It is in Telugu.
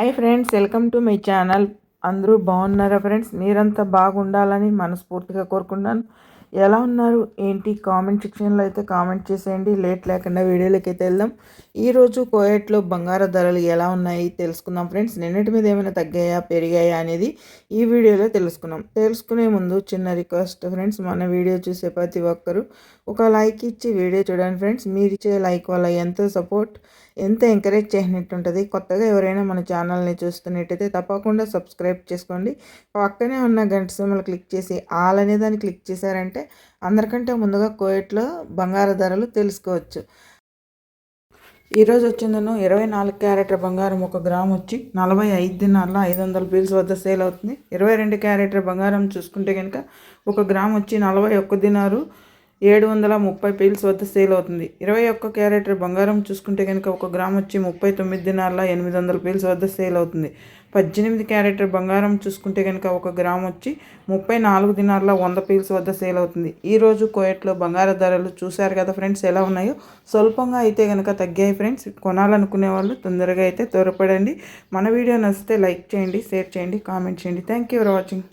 Hi friends welcome to my channel. అందరూ బాగున్నారా ఫ్రెండ్స్? మీరంతా బాగుండాలని మనస్ఫూర్తిగా కోరుకున్నాను ఎలా ఉన్నారు? ఏంటి? కామెంట్ సెక్షన్లో అయితే కామెంట్ చేసేయండి. లేట్ లేకుండా వీడియోలోకి అయితే వెళ్దాం ఈరోజు కోయట్లో బంగారు ధరలు ఎలా ఉన్నాయి తెలుసుకుందాం ఫ్రెండ్స్. నిన్నటి మీద ఏమైనా తగ్గాయా? పెరిగాయా అనేది ఈ వీడియోలో తెలుసుకున్నాం. తెలుసుకునే ముందు చిన్న రిక్వెస్ట్ ఫ్రెండ్స్. మన వీడియో చూసే ప్రతి ఒక్కరూ ఒక లైక్ ఇచ్చి వీడియో చూడండి ఫ్రెండ్స్. మీరు ఇచ్చే లైక్ వల్ల ఎంతో సపోర్ట్ ఎంత ఎంకరేజ్ చేసినట్టు ఉంటుంది. కొత్తగా ఎవరైనా మన ఛానల్ని చూస్తున్నట్టయితే తప్పకుండా సబ్స్క్రైబ్ చేసుకోండి. పక్కనే ఉన్న గంట సిమ్మలు క్లిక్ చేసి ఆల్ అనే దాన్ని క్లిక్ చేశారంటే అందరికంటే ముందుగా కోయట్లో బంగారు ధరలు తెలుసుకోవచ్చు. ఈరోజు వచ్చిందను ఇరవై నాలుగు క్యారెట్ల బంగారం ఒక గ్రామ్ వచ్చి నలభై ఐదు దినాల్లో ఐదు వందల బిల్స్ వద్ద సేల్ అవుతుంది. ఇరవై రెండు క్యారెట్ల బంగారం చూసుకుంటే కనుక ఒక గ్రామ్ వచ్చి నలభై ఒక్క దినారు. ఏడు వందల ముప్పై పీల్స్ వద్ద సేల్ అవుతుంది. ఇరవై ఒక్క క్యారెట్ బంగారం చూసుకుంటే కనుక ఒక గ్రామ్ వచ్చి ముప్పై తొమ్మిది దినాల ఎనిమిది వందల పీల్స్ వద్ద సేల్ అవుతుంది. పద్దెనిమిది క్యారెట్ బంగారం చూసుకుంటే కనుక ఒక గ్రామ్ వచ్చి ముప్పై నాలుగు దినాల వంద పీల్స్ వద్ద సేల్ అవుతుంది. ఈరోజు కోయట్లో బంగారు ధరలు చూశారు కదా ఫ్రెండ్స్ ఎలా ఉన్నాయో? స్వల్పంగా అయితే కనుక తగ్గాయి ఫ్రెండ్స్. కొనాలనుకునే వాళ్ళు తొందరగా అయితే త్వరపడండి. మన వీడియో నచ్చితే లైక్ చేయండి షేర్ చేయండి కామెంట్ చేయండి. Thank you for watching